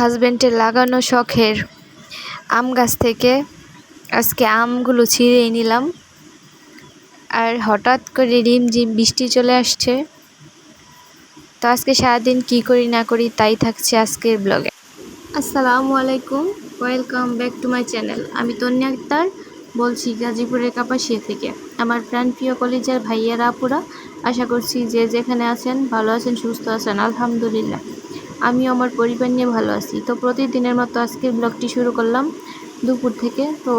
হাজব্যান্ডের লাগানো শখের আম গাছ থেকে আজকে আমগুলো ছিঁড়ে নিলাম। আর হঠাৎ করে রিমঝিম বৃষ্টি চলে আসছে। তো আজকে সারাদিন কি করি না করি তাই থাকছে আজকের ব্লগে আসসালামু আলাইকুম welcome back to my channel আমি তন্নি আক্তার, বলছি গাজীপুরের কাপাসিয়া থেকে। আমার প্রাণপ্রিয় কলেজের ভাইয়ারা আপুরা, আশা করছি যে যেখানে আছেন, ভালো আছেন, সুস্থ আছেন, আলহামদুলিল্লাহ। আমি আমার পরিবার নিয়ে ভালো আছি। তো প্রতিদিনের মতো আজকের ব্লগটি শুরু করলাম দুপুর থেকে। তো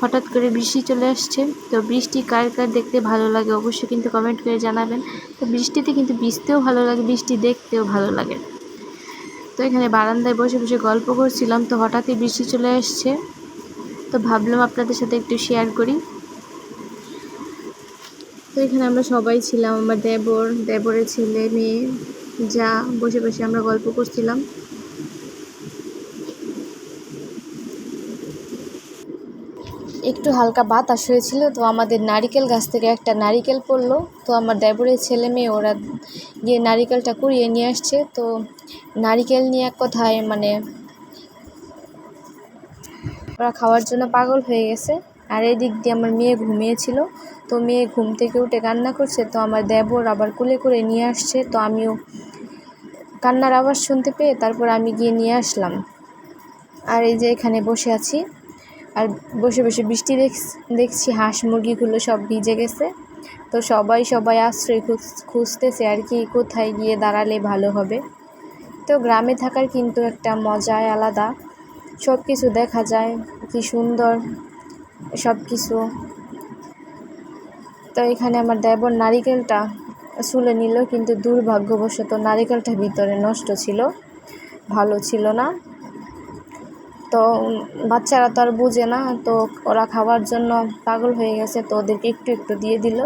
হঠাৎ করে বৃষ্টি চলে আসছে। তো বৃষ্টি কার কার দেখতে ভালো লাগে অবশ্যই কিন্তু কমেন্ট করে জানাবেন। তো বৃষ্টিতে কিন্তু ভিজতেও ভালো লাগে, বৃষ্টি দেখতেও ভালো লাগে। তো এখানে বারান্দায় বসে বসে গল্প করছিলাম। তো হঠাৎই বৃষ্টি চলে আসছে। তো ভাবলাম আপনাদের সাথে একটু শেয়ার করি। তো এখানে আমরা সবাই ছিলাম। আমার দেবর, দেবরের ছেলে, মেয়ে। যা বসে বসে আমরা গল্প করছিলাম। একটু হালকা বাতাস হয়েছিল, তো আমাদের নারিকেল গাছ থেকে একটা নারিকেল পড়ল। তো আমার দেবরের ছেলে মেয়ে, ওরা গিয়ে নারিকেলটা কুড়িয়ে নিয়ে আসছে। তো নারিকেল নিয়ে এক কথায় মানে ওরা খাওয়ার জন্য পাগল হয়ে গেছে। আর এদিক দিয়ে আমার মেয়ে ঘুমিয়েছিল। তো মেয়ে ঘুম থেকে উঠে কান্না করছে, তো আমার দেবর আবার কুলে করে নিয়ে আসছে। তো আমিও কান্নার আওয়াজ শুনতে পেয়ে তারপর আমি গিয়ে নিয়ে আসলাম। আর এই যে এখানে বসে আছি। আর বসে বসে বৃষ্টি দেখ, দেখছি হাঁস মুরগিগুলো সব ভিজে গেছে। তো সবাই সবাই আশ্রয় খুঁজতেছে আর কি কোথায় গিয়ে দাঁড়ালে ভালো হবে। তো গ্রামে থাকার কিন্তু একটা মজায় আলাদা। সব কিছু দেখা যায়, কি সুন্দর। সব কিছু তো এখানে আমার দেবর নারিকেলটা চুলে নিল, কিন্তু দুর্ভাগ্যবশত নারিকেলটা ভিতরে নষ্ট ছিল, ভালো ছিল না। তো বাচ্চারা তো আর বুঝে না, তো ওরা খাওয়ার জন্য পাগল হয়ে গেছে, তো ওদেরকে একটু একটু দিয়ে দিল।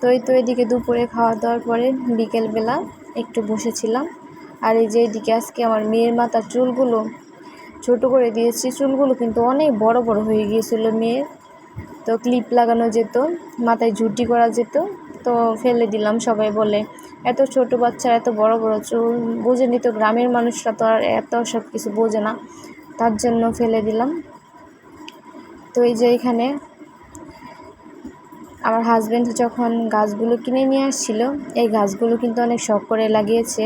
তো এই তো এদিকে দুপুরে খাওয়া দাওয়ার পরে বিকেলবেলা একটু বসেছিলাম। আর এই যে এদিকে আজকে আমার মেয়ের মাথার চুলগুলো ছোট করে দিয়েছি। চুলগুলো কিন্তু অনেক বড় বড় হয়ে গিয়েছিল মেয়ের। তো ক্লিপ লাগানো যেত, মাথায় ঝুটি করা যেত। তো ফেলে দিলাম সবাই বলে, এত ছোট বাচ্চা, এত বড় বড় চুল, বোঝেনি তো গ্রামের মানুষরা তো আর এত সব কিছু বোঝে না। তার জন্য ফেলে দিলাম। তো এই যে এখানে আমার হাজব্যান্ড যখন গাছগুলো কিনে নিয়ে আসছিল, এই গাছগুলো কিন্তু অনেক শখ করে লাগিয়েছে।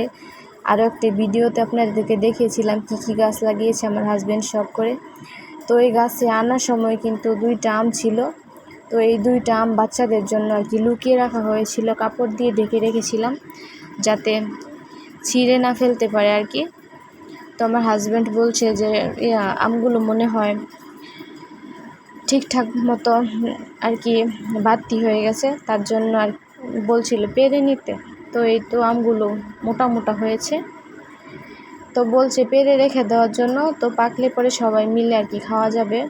আরও একটি ভিডিওতে আপনাদেরকে দেখিয়েছিলাম কী কী গাছ লাগিয়েছে আমার হাজব্যান্ড শখ করে। তো এই গাছে আনার সময় কিন্তু দুইটা আম ছিল। তো এই দুইটা আম বাচ্চাদের জন্য আর কি লুকিয়ে রাখা হয়েছিল, কাপড় দিয়ে ঢেকে রেখেছিলাম যাতে ছিঁড়ে না ফেলতে পারে আর কি। তো আমার হাজব্যান্ড বলছে যে আমগুলো মনে হয় ঠিকঠাক মতো আর কি বাড়তি হয়ে গেছে, তার জন্য আর বলছিল, পেরে নিতে। তো এই তো আমগুলো মোটা মোটা হয়েছে। তো বলছে পেরে রেখে দেওয়ার জন্য, তো পাকলে পরে সবাই মিলে আর কি খাওয়া যাবে।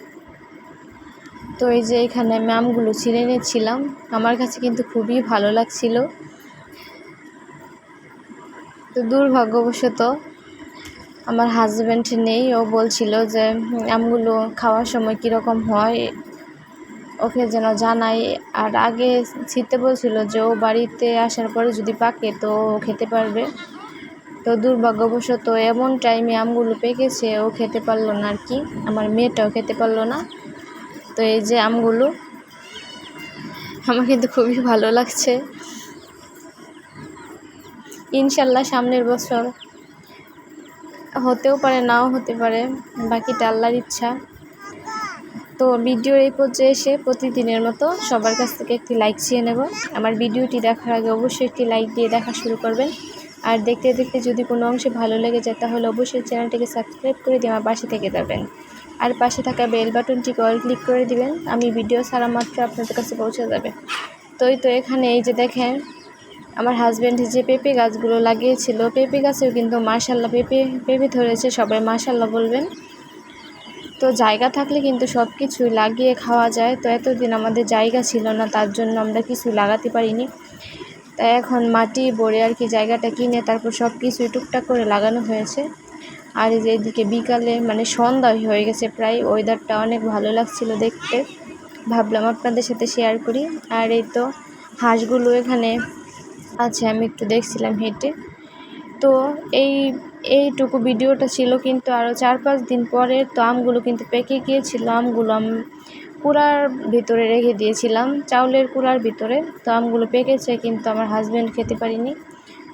তো এই যে এখানে আমি আমগুলো ছিঁড়ে নিচ্ছিলাম আমার কাছে কিন্তু খুবই ভালো লাগছিল। তো দুর্ভাগ্যবশত আমার হাজব্যান্ড নেই, ও বলছিল যে আমগুলো খাওয়ার সময় কীরকম হয়? ওকে যেন জানাই। আর আগে ছিটতে বলছিল যে ও বাড়িতে আসার পরে যদি পাকে তো খেতে পারবে। তো দুর্ভাগ্যবশত এমন টাইমে আমগুলো পেকেছে, ও খেতে পারল না আর কি। আমার মেয়েটাও খেতে পারল না। তো এই যে আমগুলো, আমার কিন্তু খুবই ভালো লাগছে। ইনশাল্লাহ সামনের বছর হতেও পারে, নাও হতে পারে। বাকিটা আল্লাহর ইচ্ছা। তো ভিডিও এই পর্যায়ে এসে প্রতিদিনের মতো সবার কাছ থেকে একটি লাইক চেয়ে নেব। আমার ভিডিওটি দেখার আগে অবশ্যই একটি লাইক দিয়ে দেখা শুরু করবেন। আর দেখতে দেখতে যদি কোনো অংশে ভালো লেগে যায়, তাহলে অবশ্যই চ্যানেলটিকে সাবস্ক্রাইব করে দিয়ে আমার পাশে থেকে যাবেন। আর পাশে থাকা বেল বাটনটিকে অল ক্লিক করে দিবেন। আমি ভিডিও ছাড়া মাত্র আপনাদের কাছে পৌঁছে যাবে। তো এই তো এখানে এই যে দেখেন, আমার হাজব্যান্ড যে পেঁপে গাছগুলো লাগিয়েছিল, পেঁপে গাছেও কিন্তু মাশাল্লাহ পেঁপে পেঁপে ধরেছে, সবাই মাশাল্লাহ বলবেন। তো জায়গা থাকলে কিন্তু সব কিছুই লাগিয়ে খাওয়া যায়। তো এতদিন আমাদের জায়গা ছিল না, তার জন্য আমরা কিছু লাগাতে পারিনি। তাই এখন মাটি ভরে আর কি জায়গাটা কিনে তারপর সব কিছুই টুকটাক করে লাগানো হয়েছে। আর এই এদিকে বিকালে মানে সন্ধ্যা হয়ে গেছে প্রায় ওয়েদারটা অনেক ভালো লাগছিল দেখতে। ভাবলাম আপনাদের সাথে শেয়ার করি। আর এই তো হাঁসগুলো এখানে আছে, আমি একটু দেখছিলাম হেঁটে। তো এই এইটুকু ভিডিওটা ছিল কিন্তু আরও চার পাঁচ দিন পরে তো আমগুলো কিন্তু পেকে গিয়েছিল, আমগুলো আম কুড়ার ভিতরে রেখে দিয়েছিলাম, চাউলের কুড়ার ভিতরে। তো আমগুলো পেকেছে কিন্তু আমার হাজব্যান্ড খেতে পারিনি।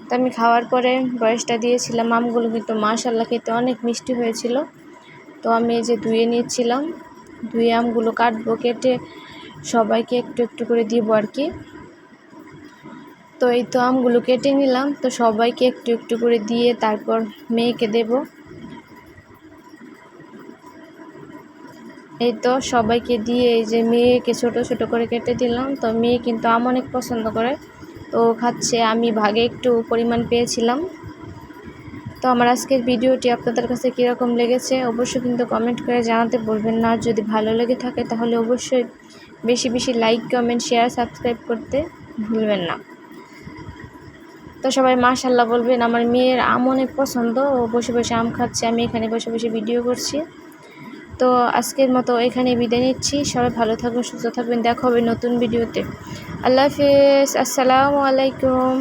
তো আমি খাওয়ার পরে বয়সটা দিয়েছিলাম, আমগুলো কিন্তু মাশাল্লাহ খেতে অনেক মিষ্টি হয়েছিল। তো আমি এই যে ধুয়ে নিয়েছিলাম ধুয়ে আমগুলো কাটবো, কেটে সবাইকে একটু একটু করে দিব আর কি। তো এই তো আমগুলো কেটে নিলাম। তো সবাইকে একটু একটু করে দিয়ে তারপর মেয়েকে দেব। এই তো সবাইকে দিয়ে এই যে মেয়েকে ছোট ছোট করে কেটে দিলাম। তো মেয়ে কিন্তু আম অনেক পছন্দ করে। তো খাচ্ছে, আমি ভাগে একটু পরিমাণ পেয়েছিলাম। তো আমার আজকের ভিডিওটি আপনাদের কাছে কীরকম লেগেছে অবশ্যই কিন্তু কমেন্ট করে জানাতে বলবেন না। যদি ভালো লেগে থাকে তাহলে অবশ্যই বেশি বেশি লাইক কমেন্ট শেয়ার সাবস্ক্রাইব করতে ভুলবেন না। তো সবাই মাশাল্লাহ বলবেন, আমার মেয়ের আম অনেক পছন্দ, ও বসে বসে আম খাচ্ছে, আমি এখানে বসে বসে ভিডিও করছি। তো আজকের মতো এখানে বিদায় নিচ্ছি, সবাই ভালো থাকবেন, সুস্থ থাকবেন, দেখা হবে নতুন ভিডিওতে। আল্লাহ হাফিজ, আসসালামু আলাইকুম।